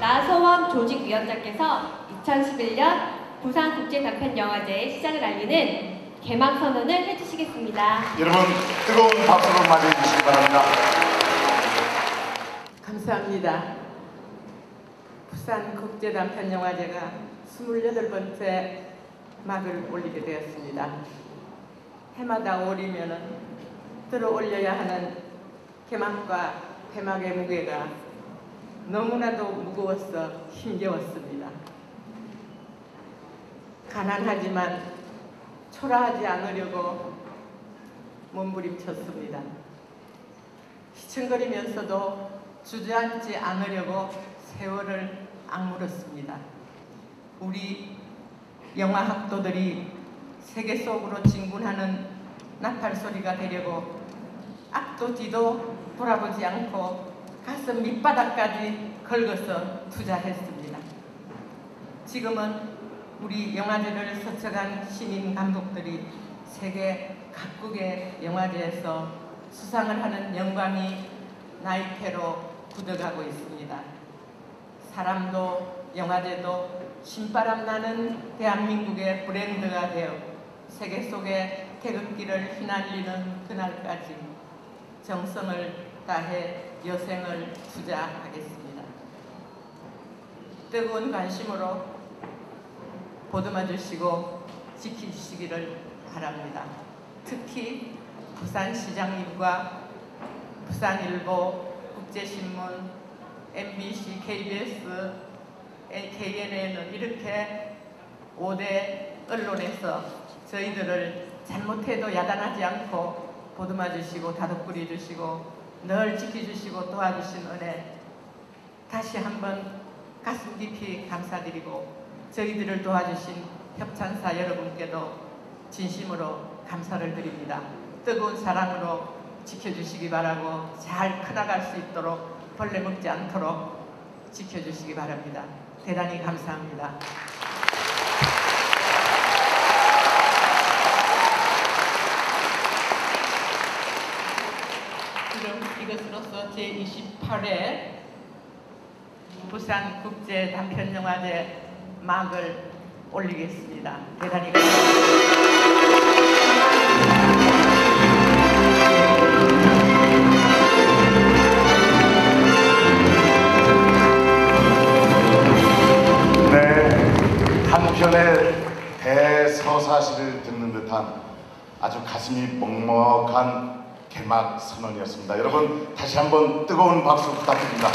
나서원 조직위원장께서 2011년 부산국제단편영화제의 시작을 알리는 개막 선언을 해주시겠습니다. 여러분 뜨거운 박수로 맞이해 주시기 바랍니다. 감사합니다. 부산 국제단편영화제가 28번째 막을 올리게 되었습니다. 해마다 올리면은 들어 올려야 하는 개막과 폐막의 무게가 너무나도 무거워서 힘겨웠습니다. 가난하지만 초라하지 않으려고 몸부림쳤습니다. 희청거리면서도 주저앉지 않으려고 세월을 악물었습니다. 우리 영화 학도들이 세계 속으로 진군하는 나팔 소리가 되려고 앞도 뒤도 돌아보지 않고 가슴 밑바닥까지 긁어서 투자했습니다. 지금은 우리 영화제를 서쳐간 신인 감독들이 세계 각국의 영화제에서 수상을 하는 영광이 나이테로 굳어가고 있습니다. 사람도 영화제도 신바람 나는 대한민국의 브랜드가 되어 세계 속의 태극기를 휘날리는 그날까지 정성을 다해 여생을 투자하겠습니다. 뜨거운 관심으로 보듬어 주시고 지켜주시기를 바랍니다. 특히 부산시장님과 부산일보, 국제신문, MBC, KBS, KNN은 이렇게 5대 언론에서 저희들을 잘못해도 야단하지 않고 보듬어 주시고 다독거려 주시고 늘 지켜주시고 도와주신 은혜 다시 한번 가슴 깊이 감사드리고 저희들을 도와주신 협찬사 여러분께도 진심으로 감사를 드립니다. 뜨거운 사랑으로 지켜주시기 바라고 잘 커나갈 수 있도록 벌레 먹지 않도록 지켜주시기 바랍니다. 대단히 감사합니다. 그럼 이것으로서 제28회 부산 국제 단편 영화제 막을 올리겠습니다. 대단히 감사합니다. 한편의 대서사시를 듣는 듯한 아주 가슴이 먹먹한 개막 선언이었습니다. 여러분 다시 한번 뜨거운 박수 부탁드립니다.